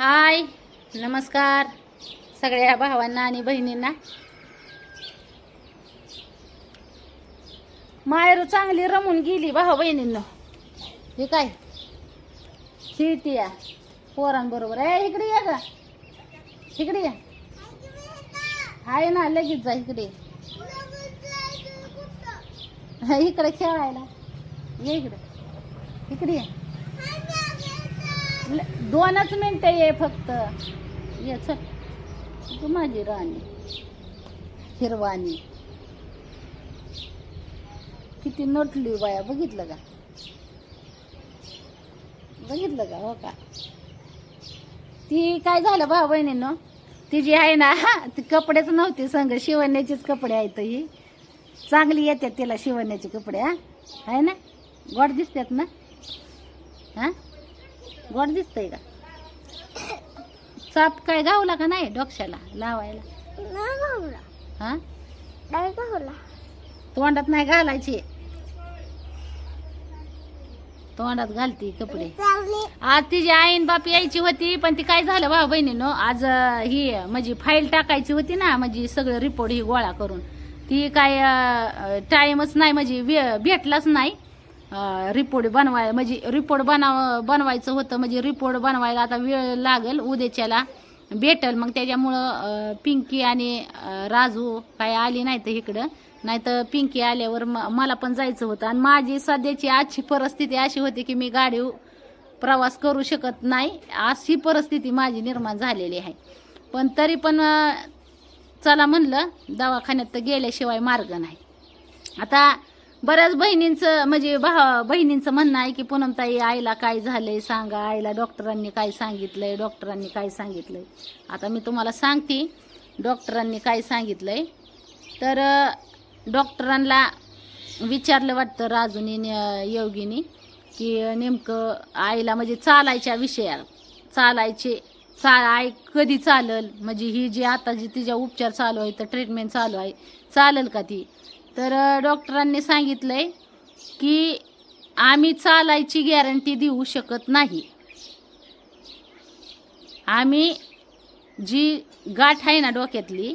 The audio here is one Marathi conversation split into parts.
हाय नमस्कार सगळ्या भावांना आणि बहिणींना. मायरू चांगली रमून गेली भाऊ बहिणींना. हे काय? खेळती या. पोरांबरोबर. आहे इकडे या का इकडे या. आहे ना लगेच जा इकडे. हा, इकडे खेळायला. ये इकडे. इकडे या. ल- दोनच मिनटं ये फक्त. ये चल. तू माझी राणी. हिरवाणी. किती नटली बाया बघितलं का? बघितलं का हो का? ती काय झालं भाऊ बहिणीनं ती जी आहे ना ती कपडेच नव्हती संग शिवण्याचेच कपडे आहेत ही. चांगली येतात तिला शिवण्याचे कपडे हा? आहे ना? गोड दिसतात ना? हा? गोड दिसतंय का? चाप काय गावला का नाही डोक्याला लावायला? हा? तोंडात नाही घालायची. तोंडात घालती कपडे. आज तिची आईन बाप यायची होती पण ती काय झालं भाऊ बहिणीनं आज ही म्हणजे फाईल टाकायची होती ना म्हणजे सगळं रिपोर्ट ही गोळा करून. ती काय टाइमच नाही म्हणजे भेटलाच नाही. रिपोर्ट बनवाय म्हणजे रिपोर्ट बनव बनवायचं होतं. म्हणजे रिपोर्ट बनवायला आता वेळ लागेल. उद्याच्याला भेटल. मग त्याच्यामुळं पिंकी आणि राजू काय आली नाही तर इकडं. नाही तर पिंकी आल्यावर म- मला पण जायचं होतं. आणि माझी सध्याची आजची परिस्थिती अशी होती की मी गाडी प्रवास करू शकत नाही. अशी परिस्थिती माझी निर्माण झालेली आहे. पण तरी पण चला म्हणलं दवाखान्यात तर गेल्याशिवाय मार्ग नाही. आता बऱ्याच बहिणींचं म्हणजे भावा बहिणींचं म्हणणं आहे की पूनमताई आईला काय झालंय सांगा. आईला डॉक्टरांनी काय सांगितलंय? डॉक्टरांनी काय सांगितलंय? आता मी तुम्हाला सांगते डॉक्टरांनी काय सांगितलंय. तर डॉक्टरांना विचारलं वाटतं राजूनी न- योगिनी की नेमकं आईला म्हणजे चालायच्या विषयात चालायचे चा आई कधी चालल? म्हणजे ही जी आता जी तिच्या उपचार चालू आहे तर ट्रीटमेंट चालू आहे चालेल का ती? तर डॉक्टरांनी डॉक्टरांनी सांगितलंय की आम्ही चालायची गॅरंटी देऊ शकत नाही. आम्ही जी गाठ आहे ना डोक्यातली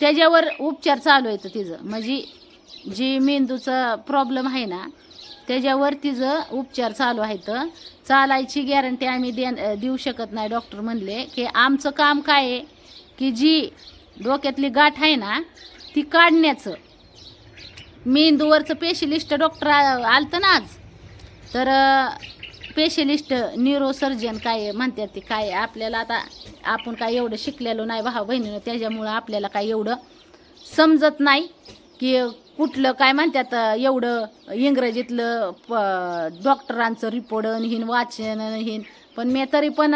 त्याच्यावर उपचार चालू आहेत तिचं. म्हणजे जी मेंदूचा प्रॉब्लेम आहे ना त्याच्यावर तिचं उपचार चालू आहेत. चालायची गॅरंटी आम्ही दे देऊ शकत नाही डॉक्टर म्हणले की आमचं काम काय आहे की जी डोक्यातली गाठ आहे ना ती काढण्याचं. मेंदूवरचं पेशलिस्ट डॉक्टर आलतं ना आज. तर स्पेशलिस्ट न्यूरोसर्जन काय म्हणतात ते काय आपल्याला आता आपण काय एवढं शिकलेलो नाही भाऊ बहिणीनं त्याच्यामुळं आपल्याला काय एवढं समजत नाही की कुठलं काय म्हणतात एवढं इंग्रजीतलं प- डॉक्टरांचं रिपोर्ट हिन वाचन हिन. पण मी तरी पण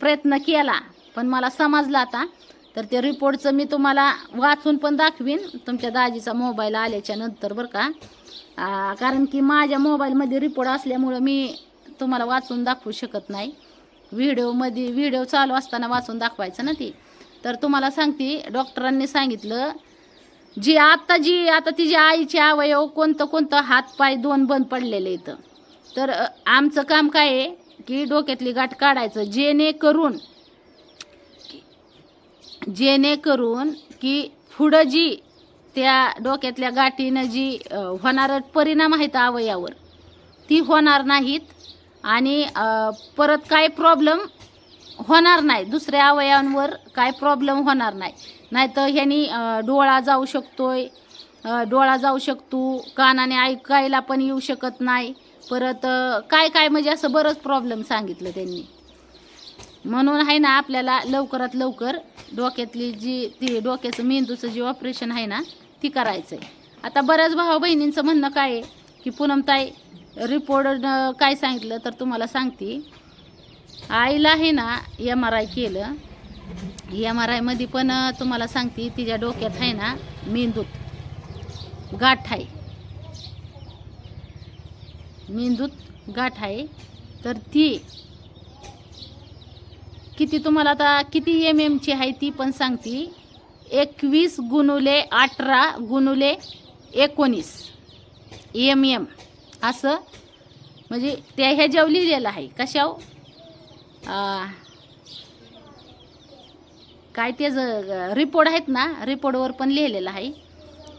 प्रयत्न केला. पण मला समजलं आता तर ते रिपोर्टचं मी तुम्हाला वाचून पण दाखवीन. तुमच्या दाजीचा मोबाईल आल्याच्यानंतर बरं का. कारण की माझ्या मोबाईलमध्ये रिपोर्ट असल्यामुळं मी तुम्हाला वाचून दाखवू शकत नाही. व्हिडिओमध्ये व्हिडिओ चालू असताना वाचून दाखवायचं ना ती. तर तुम्हाला सांगते डॉक्टरांनी सांगितलं जी आत्ता जी आता तिच्या आईचे अवयव कोणतं कोणतं हात पाय दोन बंद पडलेले इथं तर आमचं काम काय आहे की डोक्यातली गाठ काढायचं जेणेकरून जेणेकरून की पुढं जी त्या डोक्यातल्या गाठीनं जी होणार परिणाम आहेत अवयावर ती होणार नाहीत आणि परत काय प्रॉब्लेम होणार नाही. दुसऱ्या अवयवांवर काय प्रॉब्लेम होणार नाही. नाहीतर ह्यानी डोळा जाऊ शकतोय डोळा जाऊ शकतो कानाने ऐकायला पण येऊ शकत नाही. परत काय काय म्हणजे असं बरंच प्रॉब्लेम सांगितलं त्यांनी. म्हणून आहे ना आपल्याला लवकरात लवकर डोक्यातली जी ती डोक्याचं मेंदूचं जे ऑपरेशन आहे ना ती करायचं आहे आता बऱ्याच भाऊ बहिणींचं म्हणणं काय आहे की पूनमताई रिपोर्ट काय सांगितलं तर तुम्हाला सांगते. आईला आहे ना एम आर आय केलं. एम आर आयमध्ये पण तुम्हाला सांगते तिच्या डोक्यात आहे ना मेंदूत गाठ आहे. मेंदूत गाठ आहे. तर ती किती तुम्हाला आता किती एम एमची आहे ती पण सांगते. एकवीस गुणुले अठरा गुणुले एकोणीस. एम एम असं. म्हणजे त्या ह्याच्यावर लिहिलेलं आहे. कशावर? काय काय त्याचं रिपोर्ट आहेत ना रिपोर्टवर पण लिहिलेलं आहे.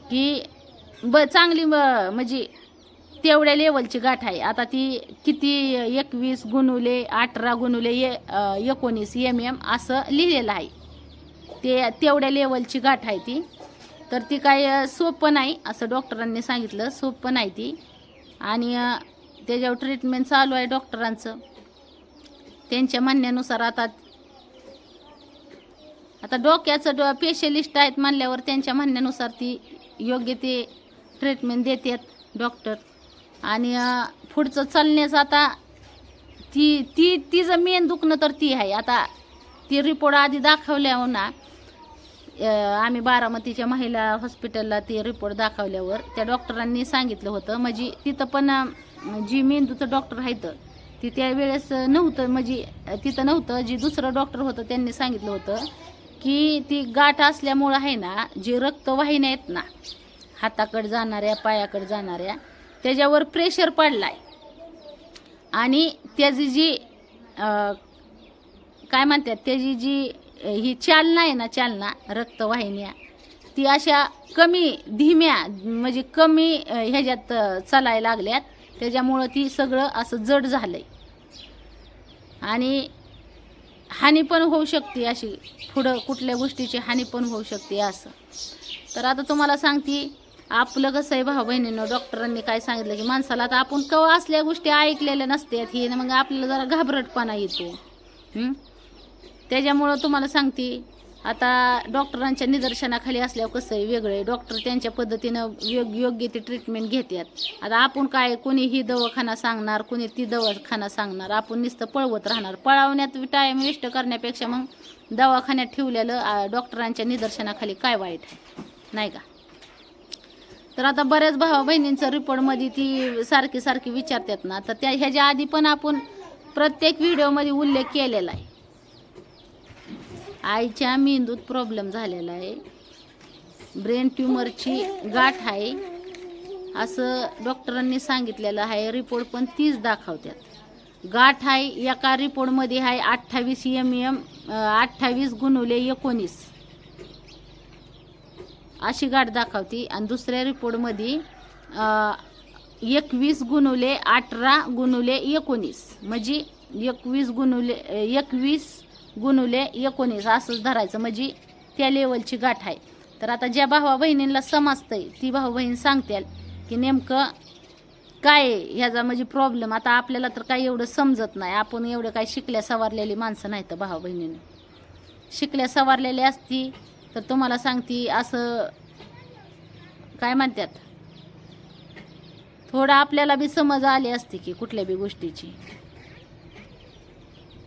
की ब चांगली म्हणजे तेवढ्या लेवलची गाठ आहे. आता ती किती एकवीस गुणुले अठरा गुणुले एकोणीस एम एम असं लिहिलेलं आहे. ते तेवढ्या लेवलची गाठ आहे ती. तर ती काय सोपं नाही असं डॉक्टरांनी सांगितलं. सोपं नाही ती. आणि त्याच्यावर ट्रीटमेंट चालू आहे डॉक्टरांचं. त्यांच्या म्हणण्यानुसार आता आता डोक्याचं डो स्पेशलिस्ट आहेत म्हणल्यावर त्यांच्या म्हणण्यानुसार ती योग्य ते ट्रीटमेंट देतात डॉक्टर. आणि पुढचं चालण्याचं आता ती ती तिचं मेन दुखणं तर ती आहे. आता ती रिपोर्ट आधी दाखवल्यावर ना आम्ही बारामतीच्या महिला हॉस्पिटलला ते रिपोर्ट दाखवल्यावर त्या डॉक्टरांनी सांगितलं होतं. म्हणजे तिथं पण जी मेंदूचं डॉक्टर आहेत ती त्यावेळेस नव्हतं. म्हणजे तिथं नव्हतं. जी दुसरं डॉक्टर होतं त्यांनी सांगितलं होतं की ती गाठ असल्यामुळं आहे ना जी रक्तवाहिन्या आहेत ना हाताकडे जाणाऱ्या पायाकडे जाणाऱ्या त्याच्यावर प्रेशर पडलाय. आणि त्याची जी काय म्हणतात त्याची जी ही चालना आहे ना चालना रक्तवाहिन्या ती अशा कमी धीम्या म्हणजे कमी ह्याच्यात चालायला लागल्यात. त्याच्यामुळं ती सगळं असं जड झालंय. आणि हानी पण होऊ शकते अशी पुढं कुठल्या गोष्टीची हानी पण होऊ शकते असं. तर आता तुम्हाला सांगते आपलं कसं आहे भाऊ बहिणीनं डॉक्टरांनी काय सांगितलं की माणसाला आता आपण कवा असल्या गोष्टी ऐकलेल्या नसतात हे मग आपल्याला जरा घाबरटपणा येतो. त्याच्यामुळं तुम्हाला सांगते आता डॉक्टरांच्या निदर्शनाखाली असल्यावर कसं आहे वेगळं आहे. डॉक्टर त्यांच्या पद्धतीनं योग योग्य ते ट्रीटमेंट घेतात आता आपण काय कोणी ही दवाखाना सांगणार कोणी ती दवाखाना सांगणार आपण नुसतं पळवत राहणार. पळवण्यात टाईम वेस्ट करण्यापेक्षा मग दवाखान्यात ठेवलेलं डॉक्टरांच्या निदर्शनाखाली काय वाईट आहे? नाही का? तर आता बऱ्याच भावा बहिणींचं रिपोर्टमध्ये ती सारखी सारखी विचारतात ना. तर त्या ह्याच्या आधी पण आपण प्रत्येक व्हिडिओमध्ये उल्लेख केलेला आहे. आईच्या मेंदूत प्रॉब्लेम झालेला आहे. ब्रेन ट्युमरची गाठ आहे. असं डॉक्टरांनी सांगितलेलं आहे. रिपोर्ट पण तीच दाखवतात. गाठ आहे एका रिपोर्टमध्ये आहे अठ्ठावीस एम एम अठ्ठावीस गुणवले एकोणीस. अशी गाठ दाखवती. आणि दुसऱ्या रिपोर्टमध्ये एकवीस गुणुले अठरा गुणुले एकोणीस. म्हणजे एकवीस गुणुले एकवीस गुणुले एकोणीस असंच धरायचं. म्हणजे त्या लेवलची गाठ आहे. तर आता ज्या भावा बहिणींना समजतंय ती भाऊ बहीण सांगतील की नेमकं काय आहे? ह्याचा म्हणजे प्रॉब्लेम आता आपल्याला तर काही एवढं समजत नाही. आपण एवढं काय शिकल्या सवारलेली माणसं नाही तर भावा बहिणीनं शिकल्या सवारलेली असती तर तुम्हाला सांगती असं काय म्हणतात थोडं आपल्याला बी समज आली असती की कुठल्या बी गोष्टीची.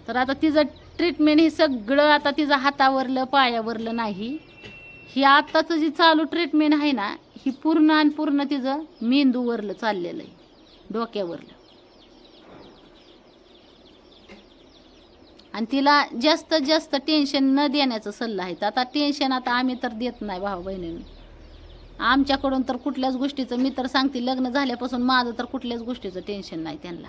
तर आता तिचं ट्रीटमेंट हे सगळं आता तिचं हातावरलं पायावरलं नाही. ही आत्ताचं जी चालू ट्रीटमेंट आहे ना ही पूर्ण आणि पूर्ण तिचं मेंदूवरलं चाललेलं आहे डोक्यावरलं. आणि तिला जास्तीत जास्त टेन्शन न देण्याचा सल्ला आहे. आता टेन्शन आता आम्ही तर देत नाही भाऊ बहिणींनी. आमच्याकडून तर कुठल्याच गोष्टीचं मी तर सांगते लग्न झाल्यापासून माझं तर कुठल्याच गोष्टीचं टेन्शन नाही त्यांना.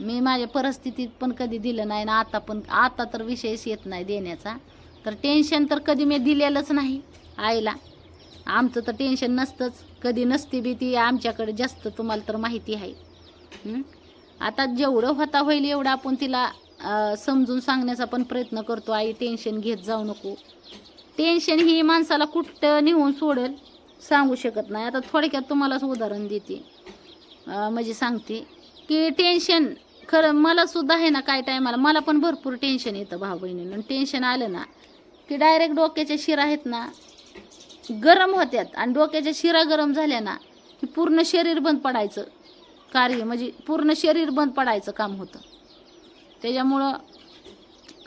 मी माझ्या परिस्थितीत पण कधी दिलं नाही ना आता पण आता तर विषयच येत नाही देण्याचा. तर टेन्शन तर कधी मी दिलेलंच नाही आईला. आमचं तर टेन्शन नसतंच कधी नसते बी ती आमच्याकडे जास्त तुम्हाला तर माहिती आहे. आता जेवढं होता होईल एवढं आपण तिला समजून सांगण्याचा पण प्रयत्न करतो आई टेन्शन घेत जाऊ नको. टेन्शन ही माणसाला कुठं नेऊन सोडेल सांगू शकत नाही. आता थोडक्यात तुम्हालाच उदाहरण देते. म्हणजे सांगते की टेन्शन खरं मला सुद्धा आहे ना काय टायमाला मला पण भरपूर टेन्शन येतं भाऊ बहिणीनं टेन्शन आलं ना की डायरेक्ट डोक्याच्या शिरा आहेत ना गरम होत्यात. आणि डोक्याच्या शिरा गरम झाल्या ना की पूर्ण शरीर बंद पडायचं कार्य म्हणजे पूर्ण शरीर बंद पडायचं काम होतं. त्याच्यामुळं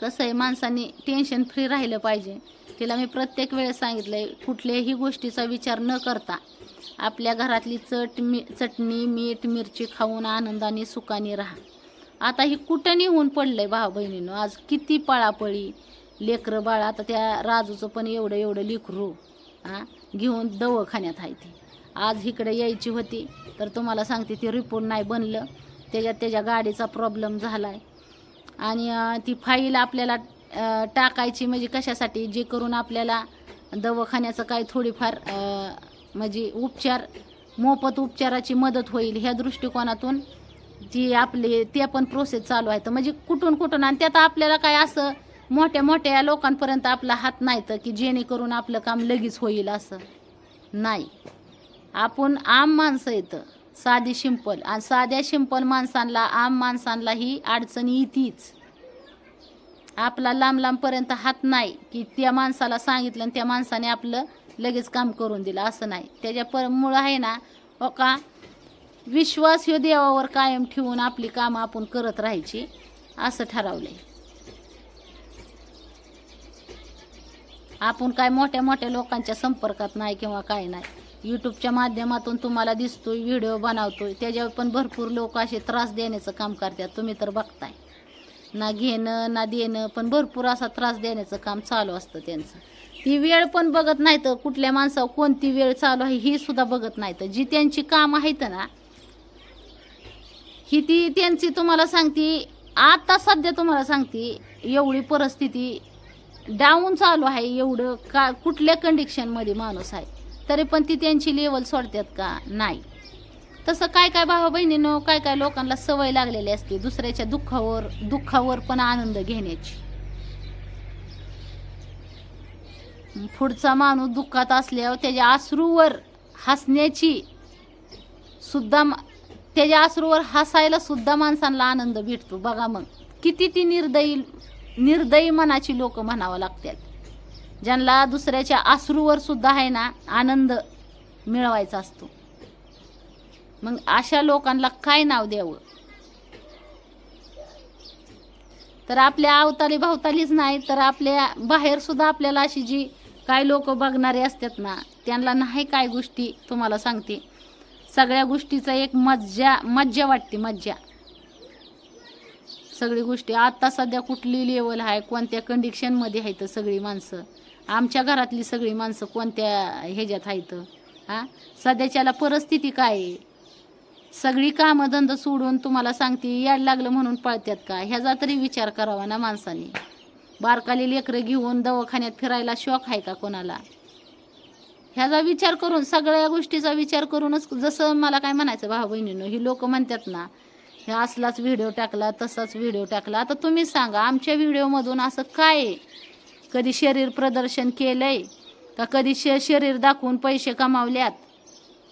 कसं आहे माणसांनी टेन्शन फ्री राहिलं पाहिजे. तिला मी प्रत्येक वेळेस सांगितलं आहे कुठल्याही गोष्टीचा विचार न करता आपल्या घरातली चट मी चटणी मीठ मिरची खाऊन आनंदाने सुखाने राहा. आता ही कुठंनी होऊन पडलं आहे भाऊ बहिणीनं आज किती पळापळी. लेकरं बाळ आता त्या राजूचं पण एवढं एवढं लेकरू हां घेऊन दवाखान्यात आहे ती. आज इकडे यायची होती तर तुम्हाला सांगते ती रिपोर्ट नाही बनलं. त्याच्यात त्याच्या गाडीचा प्रॉब्लेम झाला आहे आणि ती फाईल आपल्याला टाकायची म्हणजे कशासाठी? जे करून आपल्याला दवाखान्याचं काय थोडीफार म्हणजे उपचार मोफत उपचाराची मदत होईल ह्या दृष्टिकोनातून जी आपली ते पण प्रोसेस चालू आहे. तर म्हणजे कुठून कुठून आणि त्यात आपल्याला काय असं मोठ्या मोठ्या लोकांपर्यंत आपला हात नाही तर की जेणेकरून आपलं काम लगेच होईल असं नाही. आपण आम माणसं येतं साधी शिंपल. आणि साध्या शिंपल माणसांना आम माणसांना ही अडचण येतीच. आपला लांब लांबपर्यंत हात नाही की त्या माणसाला सांगितलं आणि त्या माणसाने आपलं लगेच काम करून दिलं. असं नाही. त्याच्या पर मुळं आहे ना हो का विश्वास ह्यो देवावर कायम ठेवून आपली कामं आपण करत राहायची. असं ठरवलंय. आपण काय मोठ्या मोठ्या लोकांच्या संपर्कात नाही किंवा काय नाही. यूट्यूबच्या माध्यमातून तुम्हाला दिसतोय व्हिडिओ बनवतोय. त्याच्यावर पण भरपूर लोक असे त्रास देण्याचं काम करतात. तुम्ही तर बघताय. ना घेणं ना देणं पण भरपूर असा त्रास देण्याचं काम चालू असतं त्यांचं. ती वेळ पण बघत नाही तर कुठल्या माणसावर कोणती वेळ चालू आहे ही सुद्धा बघत नाही तर जी त्यांची कामं आहेत ना ही ती त्यांची तुम्हाला सांगते आता सध्या तुम्हाला सांगते एवढी परिस्थिती डाऊन चालू आहे. एवढं का कुठल्या कंडिशनमध्ये माणूस आहे? तरी पण ती त्यांची लेवल सोडतात का? नाही. तसं काय काय भावा बहिणीनं काय काय लोकांना सवय लागलेली असते दुसऱ्याच्या दुःखावर दुःखावर पण आनंद घेण्याची. पुढचा माणूस दुःखात असल्यावर त्याच्या अश्रूवर हसण्याची सुद्धा मा- त्याच्या अश्रूवर हसायला सुद्धा माणसांना आनंद भेटतो. बघा मग किती ती निर्दयी निर्दयी मनाची लोक म्हणावं लागतात. ज्यांना दुसऱ्याच्या आसरूवर सुद्धा आहे ना आनंद मिळवायचा असतो. मग अशा लोकांना काय नाव द्यावं? तर आपल्या अवताली भावतालीच नाही तर आपल्या बाहेर सुद्धा आपल्याला अशी जी काय लोक बघणारे असतात ना त्यांना नाही काय गोष्टी तुम्हाला सांगते. सगळ्या गोष्टीचा एक मज्जा मज्जा वाटते मज्जा. सगळी गोष्टी आता सध्या कुठली लेवल आहे कोणत्या कंडिशनमध्ये आहेत सगळी माणसं? आमच्या घरातली सगळी माणसं कोणत्या ह्याच्यात आहेत? हां? सध्याच्याला परिस्थिती काय आहे? सगळी कामं धंदा सोडून तुम्हाला सांगते याड लागलं म्हणून पळतात का? ह्याचा तरी विचार करावा ना माणसाने. बारकाली लेकरं घेऊन दवाखान्यात फिरायला शौक आहे का कोणाला? ह्याचा विचार करून सगळ्या गोष्टीचा विचार करूनच जसं मला काय म्हणायचं भाऊ बहिणीनं ही लोक म्हणतात ना हे असलाच व्हिडिओ टाकला तसाच व्हिडिओ टाकला. आता तुम्ही सांगा आमच्या व्हिडिओमधून असं काय आहे? कधी शरीर प्रदर्शन केलंय का कधी श शरीर दाखवून पैसे कमावल्यात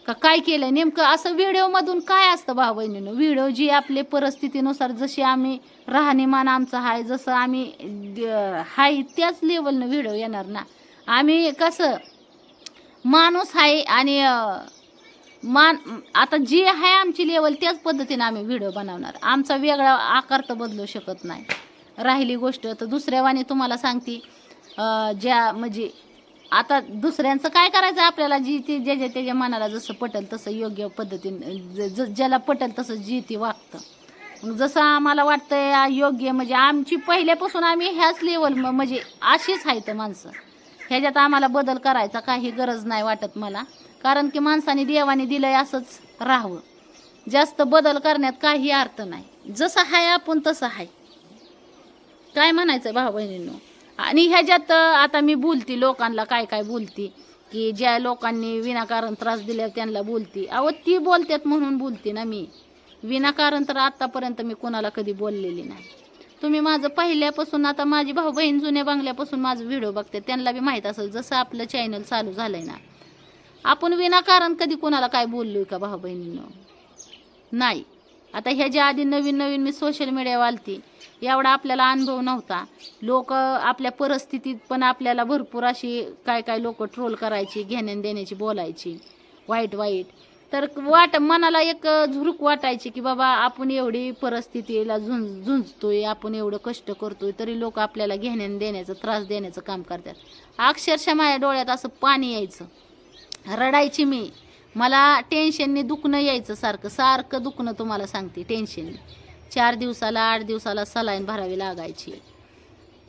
का काय केलंय? नेमकं असं व्हिडिओमधून काय असतं भाऊ बहिणीनं? व्हिडिओ जी आपले परिस्थितीनुसार जशी आम्ही राहणीमान आमचं आहे जसं आम्ही आहे हाय त्याच लेवलनं व्हिडिओ येणार ना? आम्ही कसं माणूस आहे आणि मान आता जी आहे आमची लेवल त्याच पद्धतीने आम्ही व्हिडिओ बनवणार. आमचा वेगळा आकार तर बदलू शकत नाही. राहिली गोष्ट तर दुसऱ्यावानी तुम्हाला सांगते ज्या म्हणजे आता दुसऱ्यांचं काय करायचं आपल्याला? जी ती ज्याच्या त्याच्या मनाला जसं पटेल तसं योग्य पद्धतीने ज- ज- ज्याला पटल तसं जी ती वागतं. मग जसं आम्हाला वाटतं योग्य म्हणजे आमची पहिल्यापासून आम्ही ह्याच लेवल म्हणजे अशीच आहेत माणसं. ह्याच्यात आम्हाला बदल करायचा काही गरज नाही वाटत मला. कारण की माणसाने देवाने दिलंय असंच राहावं. जास्त बदल करण्यात काही अर्थ नाही. जसं आहे आपण तसं आहे. काय म्हणायचं भाऊ बहिणींनो? आणि ह्याच्यात आता मी बोलती लोकांना काय काय बोलती की ज्या लोकांनी विनाकारण त्रास दिल्या त्यांना बोलती. अहो ती बोलतात म्हणून बोलते ना मी. विनाकारण तर आत्तापर्यंत मी कोणाला कधी बोललेली नाही. तुम्ही माझं पहिल्यापासून आता माझी भाऊ बहीण जुन्या बांगल्यापासून माझं व्हिडिओ बघते त्यांना बी माहीत असेल जसं आपलं चॅनल चालू झालंय ना. आपण विनाकारण कधी कोणाला काय बोललोय का भाऊ बहिणीनं नाही. आता ह्याच्या आधी नवीन नवीन मी सोशल मीडियावर आलती एवढा आपल्याला अनुभव नव्हता. लोक आपल्या परिस्थितीत पण आपल्याला भरपूर अशी काय काय लोक ट्रोल करायची घेण्यान देण्याची बोलायची. वाईट वाईट तर वाट मनाला एक झुरूक वाटायची की बाबा आपण एवढी परिस्थितीला झुंज झुंजतोय आपण एवढं कष्ट करतोय तरी लोक आपल्याला घेण्यान देण्याचं त्रास देण्याचं काम करतात. अक्षरशः माझ्या डोळ्यात असं पाणी यायचं. रडायची मी. मला टेन्शनने दुखणं यायचं सारखं. सारखं दुखणं तुम्हाला सांगते टेन्शनने चार दिवसाला आठ दिवसाला सलाईन भरावी लागायची.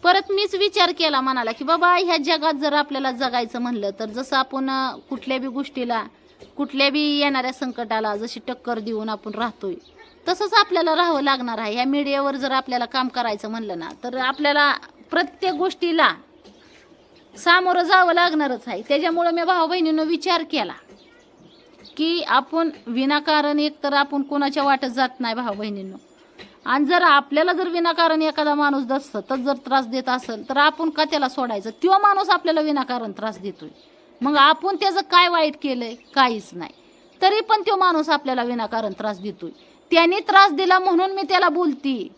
परत मीच विचार केला मनाला की बाबा ह्या जगात जर आपल्याला जगायचं म्हणलं तर जसं आपण कुठल्या बी गोष्टीला कुठल्या बी येणाऱ्या संकटाला जशी टक्कर देऊन आपण राहतोय तसंच आपल्याला राहावं लागणार आहे. या मीडियावर जर आपल्याला काम करायचं म्हणलं ना तर आपल्याला प्रत्येक गोष्टीला सामोरं जावं लागणारच आहे. त्याच्यामुळं मी भाऊ बहिणीनं विचार केला. की आपण विनाकारण एक तर आपण कोणाच्या वाटत जात नाही भाऊ बहिणींनो. आणि जर आपल्याला जर विनाकारण एखादा माणूस दसतच जर त्रास देत असेल तर आपण का त्याला सोडायचं? तो माणूस आपल्याला विनाकारण त्रास देतोय. मग आपण त्याचं काय वाईट केलंय? काहीच नाही. तरी पण तो माणूस आपल्याला विनाकारण त्रास देतोय. त्याने त्रास दिला म्हणून मी त्याला बोलती.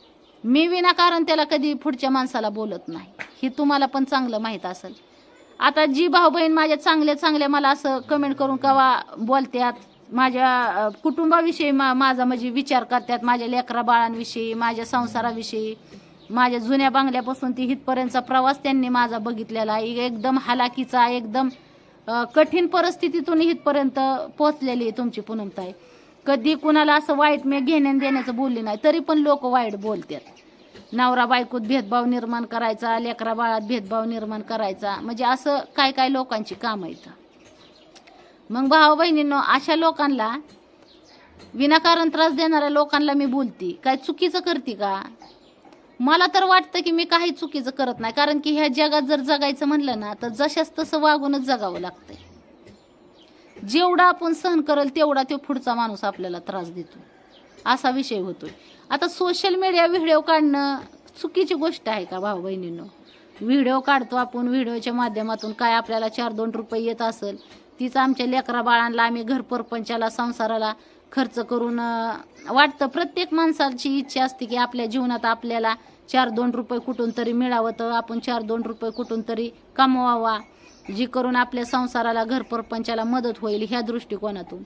मी विनाकारण त्याला कधी पुढच्या माणसाला बोलत नाही. हे तुम्हाला पण चांगलं माहीत असेल. आता जी भाऊ बहीण माझ्या चांगल्या चांगल्या मला असं कमेंट करून कवा बोलत्यात माझ्या कुटुंबाविषयी मा माझा म्हणजे विचार करतात माझ्या लेकरा बाळांविषयी माझ्या संसाराविषयी. माझ्या जुन्या बांगल्यापासून ती हितपर्यंतचा प्रवास त्यांनी माझा बघितलेला आहे. एकदम हालाकीचा एकदम कठीण परिस्थितीतून इथपर्यंत पोहोचलेली आहे तुमची पुनमताई. कधी कुणाला असं वाईट मी घेण्या देण्याचं बोलले नाही तरी पण लोक वाईट बोलतात नवरा बायकोत भेदभाव निर्माण करायचा लेकरा बाळात भेदभाव निर्माण करायचा. म्हणजे असं काय काय लोकांची काम आहेत. मग भाऊ बहिणींनो अशा लोकांना विनाकारण त्रास देणाऱ्या लोकांना मी बोलती काय चुकीचं करते का? मला तर वाटतं की मी काही चुकीचं करत नाही कारण की ह्या जगात जर जगायचं म्हणलं ना तर जशाच तसं वागूनच जगावं लागतंय. जेवढा आपण सहन करेल तेवढा तो पुढचा माणूस आपल्याला त्रास देतो. असा विषय होतोय. आता सोशल मीडिया व्हिडिओ काढणं चुकीची गोष्ट आहे का भाऊ बहिणींनो? व्हिडिओ काढतो आपण व्हिडिओच्या माध्यमातून काय आपल्याला चार दोन रुपये येत असेल तीच आमच्या लेकरा बाळांना आम्ही घर परपंचाला संसाराला खर्च करून वाटतं प्रत्येक माणसाची इच्छा असते की आपल्या जीवनात आपल्याला चार दोन रुपये कुठून तरी मिळावं तर आपण चार दोन रुपये कुठून तरी कमवावा जी करून आपल्या संसाराला घर परपंचाला मदत होईल ह्या दृष्टिकोनातून.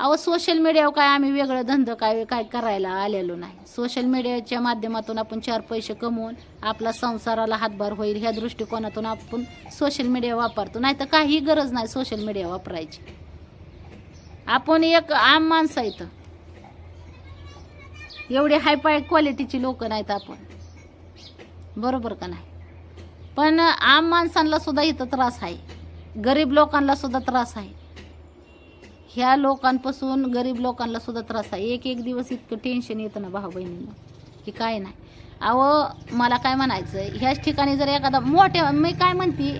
अहो सोशल मीडियावर काय आम्ही वेगळं धंदा काय काय करायला आलेलो नाही. सोशल मीडियाच्या माध्यमातून आपण चार पैसे कमवून आपला संसाराला हातभार होईल ह्या दृष्टिकोनातून आपण सोशल मीडिया वापरतो. नाही तर काही गरज नाही सोशल मीडिया वापरायची. आपण एक आम माणसं इथं. एवढे हायफाय क्वालिटीची लोक नाहीत आपण. बरोबर का नाही? पण आम माणसांना सुद्धा इथं त्रास आहे. गरीब लोकांना सुद्धा त्रास आहे. ह्या लोकांपासून गरीब लोकांना सुद्धा त्रास आहे. एक एक दिवस इतकं टेन्शन येतं ना भाऊ बहिणींना की काय नाही. अहो मला काय म्हणायचं ह्याच ठिकाणी जर एखादा मोठ्या मी काय म्हणते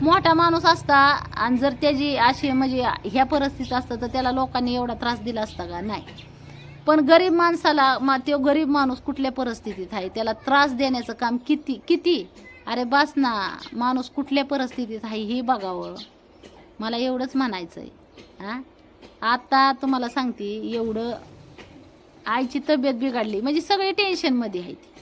मोठा माणूस असता आणि जर त्याची अशी म्हणजे ह्या परिस्थितीत असतं तर त्याला लोकांनी एवढा त्रास दिला असता का? नाही. पण गरीब माणसाला मा तो गरीब माणूस कुठल्या परिस्थितीत आहे? त्याला त्रास देण्याचं काम किती किती? अरे बस ना माणूस कुठल्या परिस्थितीत आहे हे बघावं. मला एवढंच म्हणायचं आहे हां? आता तुम्हाला सांगते एवढं आईची तब्येत बिघडली. म्हणजे सगळे टेन्शनमध्ये आहे ती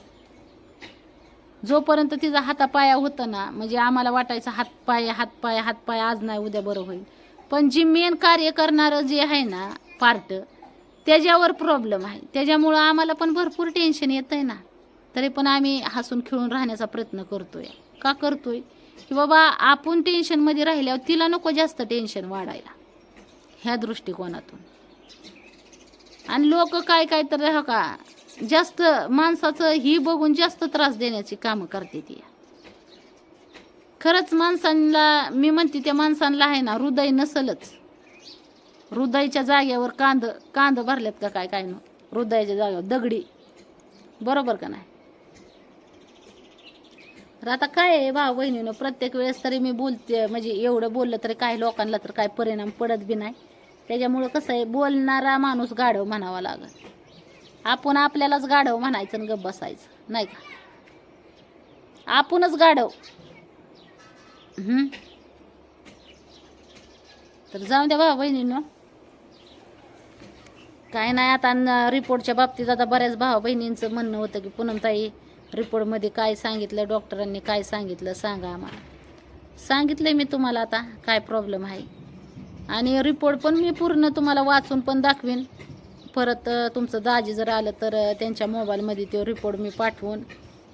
जोपर्यंत तिचा हातापाया होता ना म्हणजे आम्हाला वाटायचं हातपाय हातपाय हातपाय आज नाही उद्या बरं होईल. पण जी मेन कार्य करणारं जे आहे ना पार्ट त्याच्यावर प्रॉब्लेम आहे. त्याच्यामुळं आम्हाला पण भरपूर टेन्शन येतं आहे ना. तरी पण आम्ही हसून खेळून राहण्याचा प्रयत्न करतोय. का करतोय? की बाबा आपण टेन्शनमध्ये राहिल्यावर तिला नको जास्त टेन्शन वाढायला. ह्या दृष्टिकोनातून. आणि लोक काय काय तर हा का जास्त माणसाचं ही बघून जास्त त्रास देण्याची कामं करते ती. खरंच माणसांना मी म्हणते त्या माणसांना आहे ना हृदय नसलच. हृदयाच्या जागेवर कांद कांद भरल्यात का काय काय न हृदयाच्या जागेवर दगडी. बरोबर का नाही? तर आता काय आहे भाऊ बहिणीनं प्रत्येक वेळेस तरी मी बोलते म्हणजे एवढं बोललं तरी काही लोकांना तर काय परिणाम पडत बी नाही. त्याच्यामुळं कसं आहे बोलणारा माणूस गाढव म्हणावा लागत आपण आपल्यालाच गाढव म्हणायचं आणि गप बसायचं नाही का? आपणच गाढव. तर जाऊ द्या भाऊ बहिणीनं. काय नाही आता रिपोर्टच्या बाबतीत आता बऱ्याच भाऊ बहिणींचं म्हणणं होतं की पूनमताई रिपोर्टमध्ये काय सांगितलं डॉक्टरांनी काय सांगितलं सांगा आम्हाला. सांगितलं मी तुम्हाला आता काय प्रॉब्लेम आहे. आणि रिपोर्ट पण मी पूर्ण तुम्हाला वाचून पण दाखवीन. परत तुमचं दाजी जर आलं तर त्यांच्या मोबाईलमध्ये तो रिपोर्ट मी पाठवून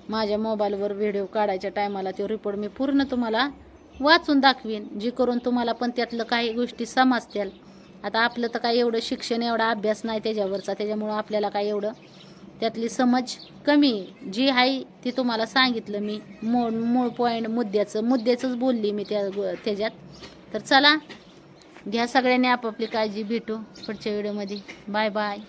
माझ्या मोबाईलवर व्हिडिओ काढायच्या टायमाला तो रिपोर्ट मी पूर्ण तुम्हाला वाचून दाखवीन जे करून तुम्हाला पण त्यातलं काही गोष्टी समजतील. आता आपलं तर काय एवढं शिक्षण एवढा अभ्यास नाही त्याच्यावरचा त्याच्यामुळं आपल्याला काय एवढं त्यातली समज कमी जी आहे ती तुम्हाला सांगितलं मी. मूळ मूळ पॉईंट मुद्द्याचं मुद्द्याचंच बोलली मी त्या त्याच्यात. तर चला घ्या सगळ्यांनी आपापली काळजी भेटू पुढच्या व्हिडिओमध्ये. Bye bye.